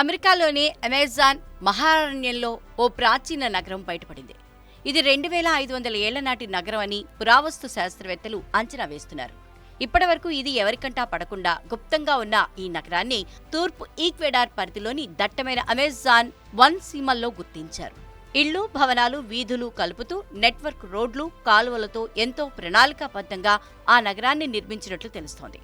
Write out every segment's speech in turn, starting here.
అమెరికాలోని అమెజాన్ మహారణ్యంలో ఓ ప్రాచీన నగరం బయటపడింది. ఇది రెండు వేల ఐదు వందల ఏళ్ళ నాటి నగరం అని పురావస్తు శాస్త్రవేత్తలు అంచనా వేస్తున్నారు. ఇప్పటివరకు ఇది ఎవరికంటా పడకుండా గుప్తంగా ఉన్న ఈ నగరాన్ని తూర్పు ఈక్వెడార్ పరిధిలోని దట్టమైన అమెజాన్ వన్ సీమల్లో గుర్తించారు. ఇళ్ళు భవనాలు వీధులు కలుపుతూ నెట్వర్క్ రోడ్లు కాలువలతో ఎంతో ప్రణాళికాబద్ధంగా ఆ నగరాన్ని నిర్మించినట్లు తెలుస్తోంది.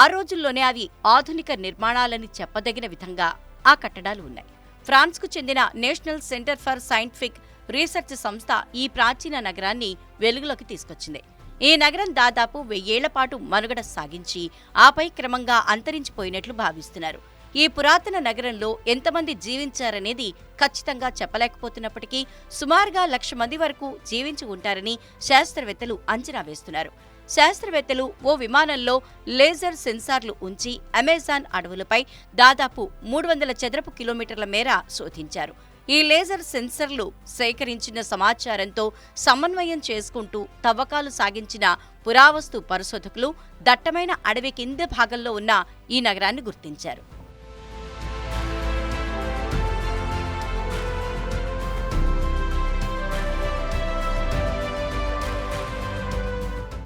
ఆ రోజుల్లోనే అవి ఆధునిక నిర్మాణాలని చెప్పదగిన విధంగా ఆ కట్టడాలు ఉన్నాయి. ఫ్రాన్స్కు చెందిన national centre for scientific research సంస్థ ఈ ప్రాచీన నగరాన్ని వెలుగులోకి తీసుకొచ్చింది. ఈ నగరం దాదాపు వెయ్యేళ్ళ పాటు మనుగడ సాగించి ఆపై క్రమంగా అంతరించిపోయినట్లు భావిస్తున్నారు. ఈ పురాతన నగరంలో ఎంతమంది జీవించారనేది ఖచ్చితంగా చెప్పలేకపోతున్నప్పటికీ సుమారుగా లక్ష మంది వరకు జీవించి ఉంటారని శాస్త్రవేత్తలు అంచనా వేస్తున్నారు. శాస్త్రవేత్తలు ఓ విమానంలో లేజర్ సెన్సార్లు ఉంచి అమెజాన్ అడవులపై దాదాపు మూడు వందల చదరపు కిలోమీటర్ల మేర శోధించారు. ఈ లేజర్ సెన్సర్లు సేకరించిన సమాచారంతో సమన్వయం చేసుకుంటూ తవ్వకాలు సాగించిన పురావస్తు పరిశోధకులు దట్టమైన అడవి కింద భాగంలో ఉన్న ఈ నగరాన్ని గుర్తించారు.